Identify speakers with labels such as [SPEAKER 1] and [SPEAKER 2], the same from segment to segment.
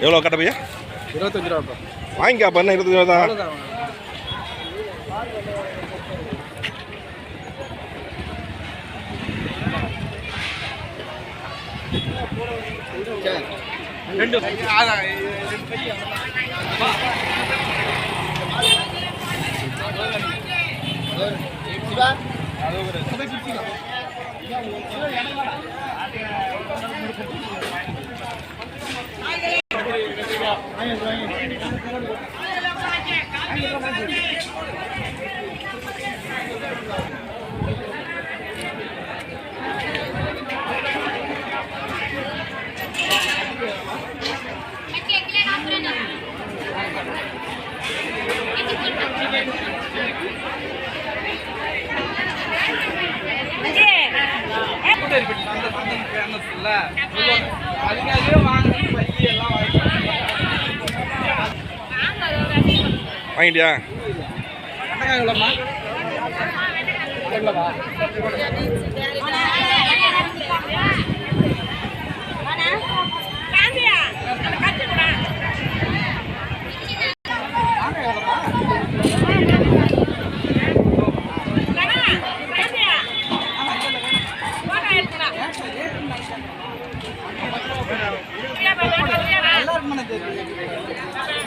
[SPEAKER 1] எவ்வளோ கட்ட பையா?
[SPEAKER 2] இருபத்தஞ்சு ரூபா
[SPEAKER 1] வாங்கிக்கா பண்ண இருபத்தஞ்சு ரூபா தான்?
[SPEAKER 2] ரெண்டு அதான் ரெண்டு பெட்டி அந்த சந்தை ஃபேமஸ் இல்ல சொல்லுவாங்க அதுக்காகவே வாங்கணும் பையன் எல்லாம் வாங்கி
[SPEAKER 1] வாங்கிட்டியா
[SPEAKER 2] கட்டக்காய் எவ்வளோம்மா எவ்வளோவா மன தெரியும்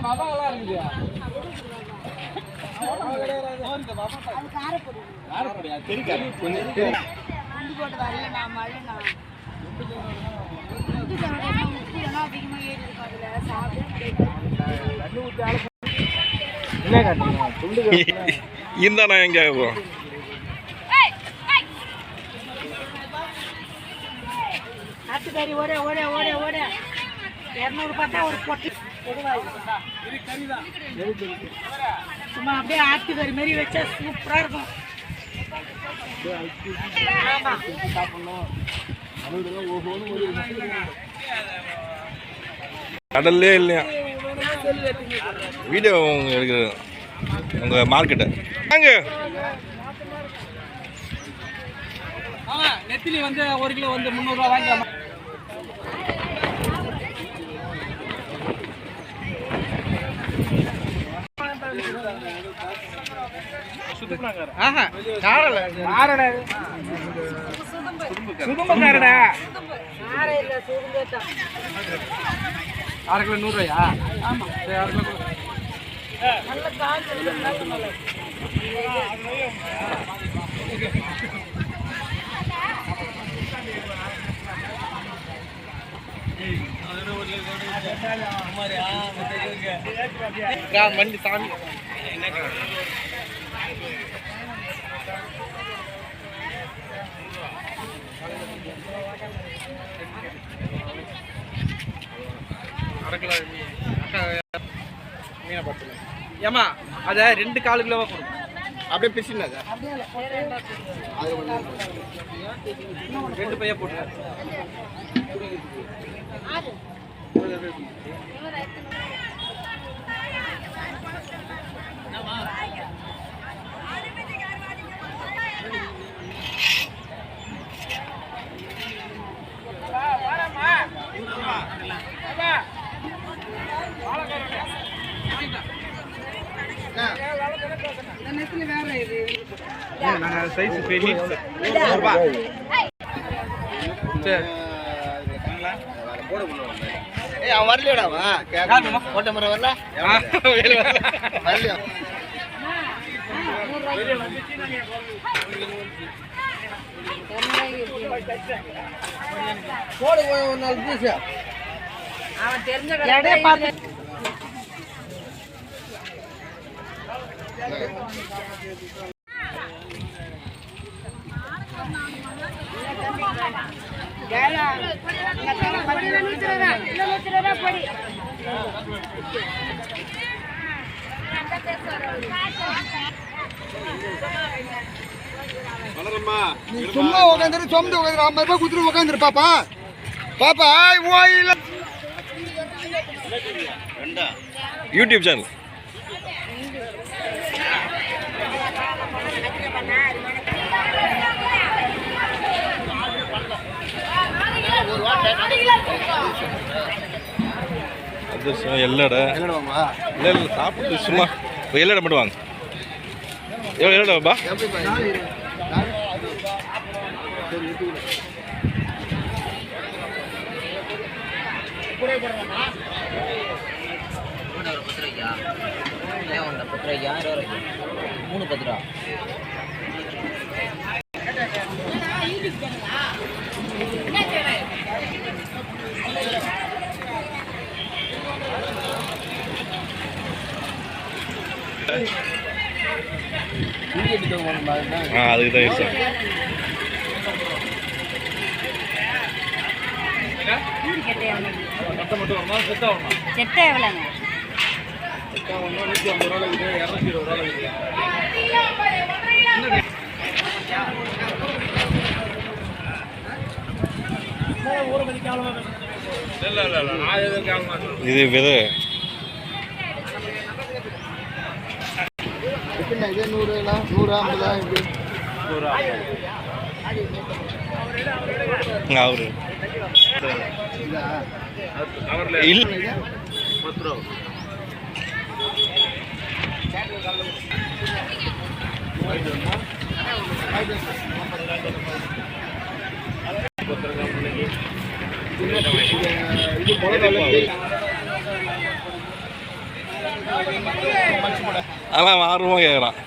[SPEAKER 1] இருந்தா எங்கே போகிறோம்
[SPEAKER 3] ஆட்டுக்காரி ஓட ஓட ஓட. ஓட இரநூறு பார்த்தா ஒரு பொட்டு. சும்மா அப்படியே ஆட்டுக்கறி மாதிரி வச்சா சூப்பராக இருக்கும்.
[SPEAKER 1] கடல்லே இல்லையா? வீடியோ எடுக்குது உங்கள் மார்க்கெட்டை. வாங்க.
[SPEAKER 2] நெத்திலி வந்து ஒரு கிலோ வந்து முந்நூறுரூவா வாங்கிக்கலாமா ஆஹா காரல. காரடா சுதும்பக்காரடா. அரை கிலோ நூறுரூவாயா ஆமாம் சரி அரை கிலோ. நான் வண்டி சாமி. மீனை பார்த்து ஏமா அதை ரெண்டு காலு கிலோவா கொடுங்க அப்படியே பிசினாங்க ரெண்டு பையா போட்டு. சைஸ் பெரிய சரி.
[SPEAKER 4] ஏய் அவன் அவன்.
[SPEAKER 2] யாரும்மா?
[SPEAKER 4] ஓட்ட முறை வரல?
[SPEAKER 2] ஆ, வேலு வரல.
[SPEAKER 4] வரலையா? போடு ஒரு நாலு பீஸ்
[SPEAKER 3] எடை பார்த்து.
[SPEAKER 4] நீ சும்மா உட்காந்துரு சொந்த உட்காந்துரு ஐம்பது ரூபாய் கொடுத்துட்டு உட்காந்துரு பாப்பா. பாப்பா ஓயில
[SPEAKER 1] யூடியூப் சேனல். எல்லடை இல்லை இல்லை சாப்பிட்டு சும்மா எல்லடை மட்டும் வாங்க. எவ்வளோ எல்லடாப்பா
[SPEAKER 5] மூணு பத்து ரூபா
[SPEAKER 1] ஆ அதுக்கு தான் சார்
[SPEAKER 3] செட்டை எவ்வளோங்க?
[SPEAKER 1] இது விதை
[SPEAKER 4] எப்படிண்ணா இதே நூறு நூறு ஐம்பதா எப்படி
[SPEAKER 1] அவரு
[SPEAKER 4] இதா
[SPEAKER 1] இல்லை
[SPEAKER 4] இது மிளகாய்
[SPEAKER 1] அவன் ஆர்வமாக கேட்குறான்